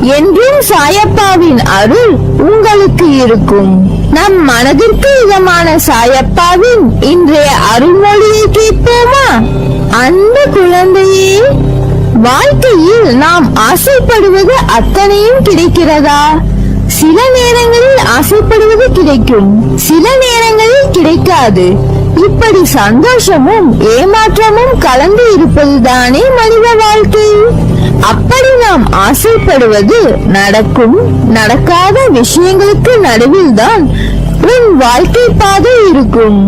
என்றும் சாயப்பாவின் அருள் உங்களுக்கு இருக்கும். நம் மனதிற்கு இதமான சாயப்பாவின் இன்றைய அருள்மொழியை கேட்போமா? அன்பு குழந்தையே வாழ்க்கையில் நாம் ஆசைப்படுவது அத்தனையும் கிடைக்கிறதா? சில நேரங்களில் ஆசைப்படுவது கிடைக்கும் சில நேரங்களில் கிடைக்காது. இப்படி சந்தோஷமும் ஏமாற்றமும் கலந்து இருப்பதுதானே மனித வாழ்க்கை? அப்படி நாம் ஆசைப்படுவது நடக்கும் நடக்காத விஷயங்களுக்கு நடுவில்தான் உன் வாழ்க்கை பாதை இருக்கும்.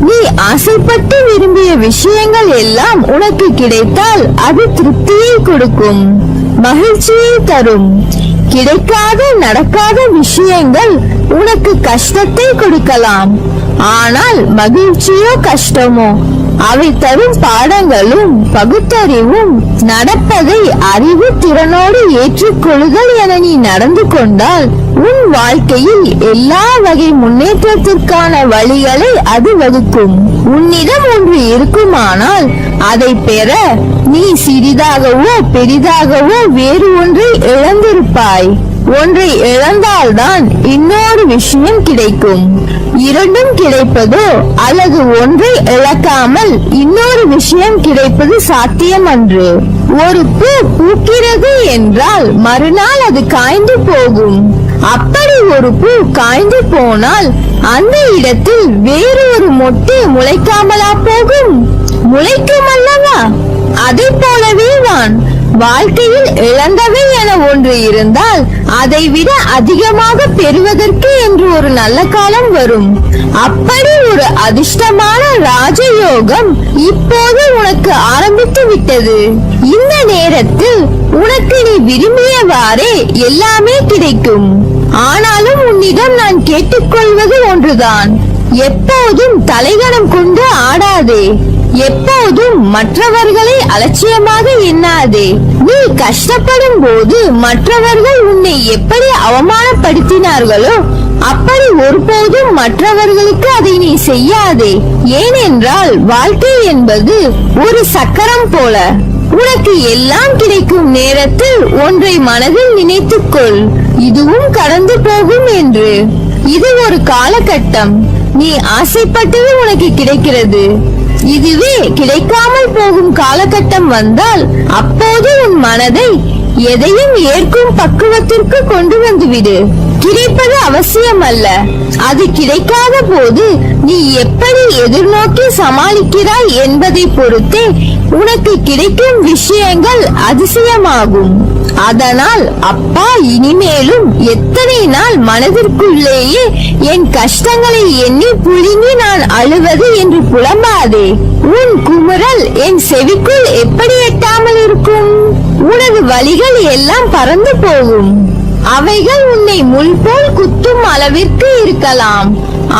நீ ஆசைப்பட்டு விரும்பிய விஷயங்கள் எல்லாம் உனக்கு கிடைத்தால் அது திருப்தியை கொடுக்கும் மகிழ்ச்சியை தரும். கிடைக்காத நடக்காத விஷயங்கள் உனக்கு கஷ்டத்தை கொடுக்கலாம். ஆனால் மகிழ்ச்சியோ கஷ்டமோ? அவை தரும் பாடங்களும் பகுத்தறிவும் நடப்பதை அறிவு திறனோடு ஏற்றுக்கொள்ளுதல் என நீ நடந்து கொண்டால் உன் வாழ்க்கையில் எல்லா வகை முன்னேற்றத்திற்கான வழிகளை அது வகுக்கும். உன்னிடம் ஒன்று இருக்குமானால் அதை பெற நீ சிறிதாகவோ பெரிதாகவோ வேறு ஒன்றை இழந்திருப்பாய். ஒன்றை இழந்தால்தான் இன்னொரு விஷயம் கிடைக்கும். இரண்டும் கிடைப்பதோ அல்லது ஒன்றை இழக்காமல் இன்னொரு விஷயம் கிடைப்பது சாத்தியம் அன்று ஒரு பூ பூக்கிறது என்றால் மறுநாள் அது காய்ந்து போகும். அப்படி ஒரு பூ காய்ந்து போனால் அந்த இடத்தில் வேறு ஒரு மொட்டு முளைக்காமலா போகும்? முளைக்கும் அல்லவா அதை போலவே தான் வாழ்க்கையில் இழந்தவை ஒன்று இருந்தால் அதை விட அதிகமாக பெறுவதற்கு என்று ஒரு நல்ல காலம் வரும். அப்படி ஒரு அதிர்ஷ்டமான ராஜயோகம் இப்போது உனக்கு ஆரம்பித்து விட்டது. இந்த நேரத்தில் உனக்கு நீ விரும்பியவாறே எல்லாமே கிடைக்கும். ஆனாலும் உன்னிடம் நான் கேட்டுக்கொள்வது ஒன்றுதான். எப்போதும் தலைகணம் கொண்டு ஆடாதே. எப்போதும் மற்றவர்களை அலட்சியமாக எண்ணாதே. நீ கஷ்டப்படும் போது மற்றவர்கள் உன்னை எப்படி அவமானப்படுத்தினார்களோ அப்படி ஒருபோதும் மற்றவர்களுக்கு அதை நீ செய்யாதே. ஏனென்றால் வாழ்க்கை என்பது ஒரு சக்கரம் போல. உனக்கு எல்லாம் கிடைக்கும் நேரத்தில் ஒன்றை மனதில் நினைத்துக்கொள். இதுவும் கடந்து போகும் என்று. இது ஒரு காலகட்டம். நீ ஆசைப்பட்டது உனக்கு கிடைக்கிறது. இதுவே கிடைக்காமல் போகும் காலகட்டம் வந்தால் அப்போது உன் மனதை எதையும் ஏற்கும் பக்குவத்திற்கு கொண்டு வந்துவிடு. கிடைப்பது அவசியம் அல்ல அது கிடைக்காத போது நீ எப்படி எதிர்நோக்கி சமாளிக்கிறாய் என்பதை பொறுத்தே உனக்கு கிடைக்கும் விஷயங்கள் அதிசயமாகும். அதனால் அப்பா இனிமேலும் எத்தனை நாள் மனதிற்குள்ளேயே என் கஷ்டங்களை எண்ணி புழுங்கி நான் அழுவது என்று புலம்பாதே. உன் குமுறல் என் செவிக்குள் எப்படி எட்டாமல் இருக்கும்? உனது வழிகள் எல்லாம் பறந்து போகும். அவைகள் உன்னை முள் போல் குத்தும் அளவிற்கு இருக்கலாம்.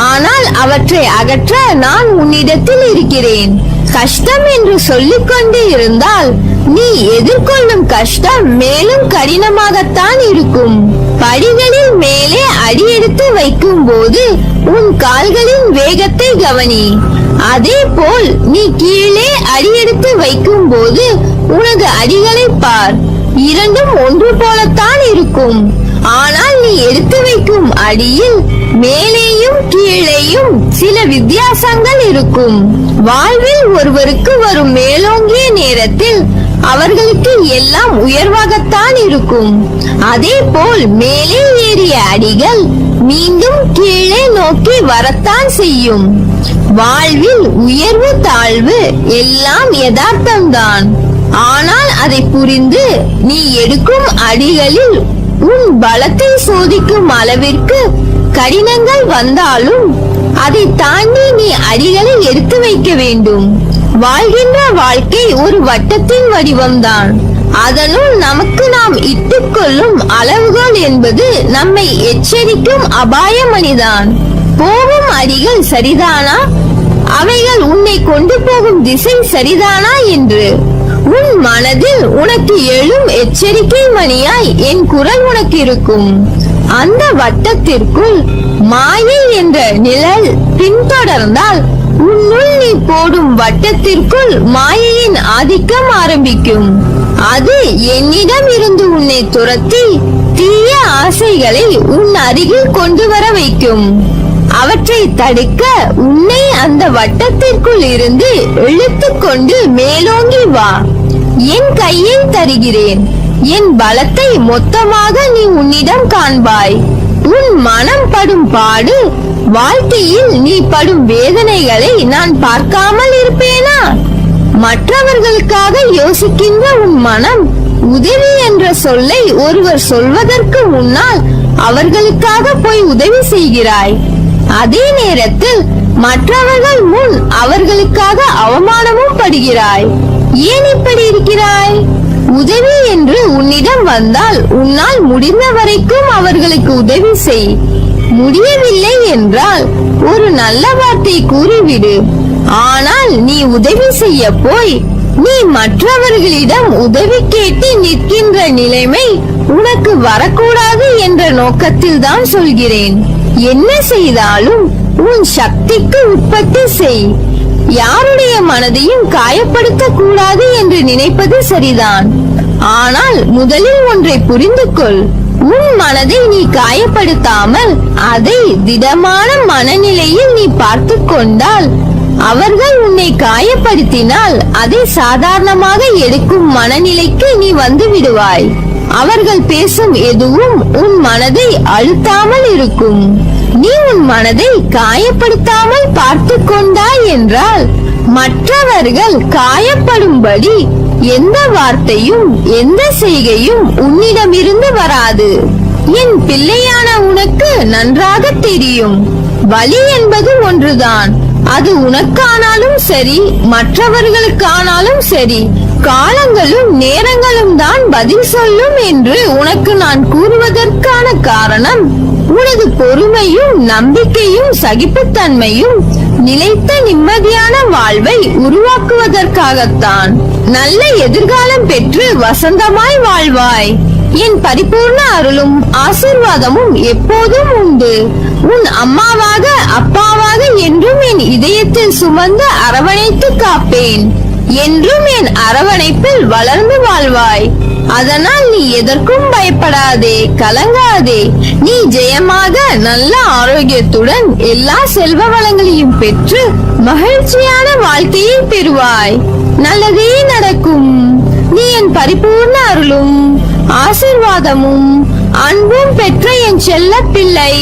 ஆனால் அவற்றை அகற்ற நான் உன்னிடத்தில் இருக்கிறேன். கஷ்டம் என்று சொல்லிக் கொண்டு இருந்தால் நீ எதிர்கொள்ளும் கஷ்டம் மேலும் கடினமாகத்தான் இருக்கும். படிகளில் மேலே அடியெடுத்து வைக்கும் போது உன் கால்களின் வேகத்தை கவனி. அதே போல் நீ கீழே அடியெடுத்து வைக்கும் போது உனது அடிகளை பார். இரண்டும் ஒன்று போலத்தான் இருக்கும். ஆனால் நீ எடுத்து வைக்கும் அடியில் மேலேயும் கீழேயும் சில வித்தியாசங்கள் இருக்கும். வாழ்வில் ஒருவருக்கு வரும் மேலோங்கிய நேரத்தில் அவர்களுக்கு எல்லாம் உயர்வாகத்தான் இருக்கும். அதே போல் மேலே ஏறிய அடிகள் மீண்டும் கீழே நோக்கி வரத்தான் செய்யும். வாழ்வில் உயர்வு தாழ்வு எல்லாம் யதார்த்தம்தான். ஆனால் அதை புரிந்து நீ எடுக்கும் அடிகளில் உன் பலத்தை சோதிக்கும் அளவிற்கு கடினங்கள் வந்தாலும் அதை தாண்டி நீ அடிகளை எடுத்து வைக்க வேண்டும். வாழ்கின்ற வாழ்க்கை ஒரு வட்டத்தின் வடிவம்தான். அதனுள் நமக்கு நாம் இட்டுக்கொள்ளும் அளவுகள் என்பது நம்மை எச்சரிக்கும் அபாயமணிதான் போகும் அடிகள் சரிதானா? அவைகள் உன்னை கொண்டு போகும் திசை சரிதானா என்று? உன் மனதில் உனக்கு எழும் எச்சரிக்கை மணியாய் என் குரல் உனக்கு இருக்கும். அந்த வட்டத்திற்குள் மாயை என்ற நிழல் பின்தொடர்ந்தால் உன்னுள் நீ போடும் வட்டத்திற்குள் மாயையின் ஆதிக்கம் ஆரம்பிக்கும். அது என்னிடம் இருந்து உன்னை துரத்தி தீய ஆசைகளை உன் அருகில் கொண்டு வர வைக்கும். அவற்றை தடுக்க உன்னை அந்த வட்டத்திற்குள் இருந்து இழுத்துக்கொண்டு மேலோங்கி வா. என் கையை தருகிறேன். என் பலத்தை மொத்தமாக நீ உன்னிடம் காண்பாய். உன் மனம் படும் பாடு வாழ்க்கையில் நீ படும் வேதனைகளை நான் பார்க்காமல் இருப்பேனா? மற்றவர்களுக்காக யோசிக்கின்ற உன் மனம் உதவி என்ற சொல்லை ஒருவர் சொல்வதற்கு முன்னால் அவர்களுக்காக போய் உதவி செய்கிறாய். அதே நேரத்தில் மற்றவர்கள் முன் அவர்களுக்காக அவமானமும் படுகிறாய். ஏன் இப்படி இருக்கிறாய்? உதவி என்று உன்னிடம் வந்தால் உன்னால் முடிந்த வரைக்கும் அவர்களுக்கு உதவி செய். முடியவில்லை என்றால் ஒரு நல்ல வார்த்தை கூறிவிடு. ஆனால் நீ உதவி செய்ய போய் நீ மற்றவர்களிடம் உதவி கேட்டு நிற்கின்ற நிலைமை உனக்கு வரக்கூடாது என்ற நோக்கத்தில் தான் சொல்கிறேன். என்ன செய்தாலும் உன் சக்திக்கு உற்பத்தி செய். யாருடைய மனதையும் காயப்படுத்த கூடாது என்று நினைப்பது சரிதான். ஆனால் முதலில் ஒன்றை புரிந்து கொள் உன் மனதை நீ காயப்படுத்தாமல் அதை திடமான மனநிலையில் நீ பார்த்து கொண்டால் அவர்கள் உன்னை காயப்படுத்தினால் அதை சாதாரணமாக எடுக்கும் மனநிலைக்கு நீ வந்து விடுவாய். அவர்கள் பேசும் எதுவும் உன் மனதை அழுத்தாமல் இருக்கும். நீ உன் மனதை காயப்படுத்தாமல் பார்த்து கொண்டாய் என்றால் மற்றவர்கள் காயப்படும்படி எந்த வார்த்தையும் எந்த செய்கையும் உன்னிடமிருந்து வராது. என் பிள்ளையான உனக்கு நன்றாக தெரியும். வலி என்பது ஒன்றுதான். அது உனக்கானாலும் சரி மற்றவர்களுக்கானாலும் சரி. காலங்களும் நேரங்களும் தான் பதில் சொல்லும் என்று உனக்கு நான் கூறுவதற்கான காரணம். உனது பொறுமையும் நம்பிக்கையும் சகிப்புத்தன்மையும் நிலைத்த நிம்மதியான வாழ்வை உருவாக்குவதற்காகத்தான் நல்ல எதிர்காலம் பெற்று வசந்தமாய் வாழ்வாய். என் பரிபூர்ண அருளும் ஆசிர்வாதமும் எப்போதும் உண்டு. உன் அம்மாவாக அப்பாவாக என்றும் என் இதயத்தில் சுமந்து அரவணைத்து காப்பேன். என்றும் என் அரவணைப்பில் வளர்ந்து வாழ்வாய். அதனால் நீ எதற்கும் பயப்படாதே கலங்காதே. நீ ஜெயமாக நல்ல ஆரோக்கியத்துடன் எல்லா செல்வ வளங்களையும் பெற்று மகிழ்ச்சியான வாழ்க்கையை பெறுவாய். நல்லதே நடக்கும். நீ என் பரிபூர்ண அருளும் ஆசிர்வாதமும் அன்பும் பெற்ற என் செல்ல பிள்ளை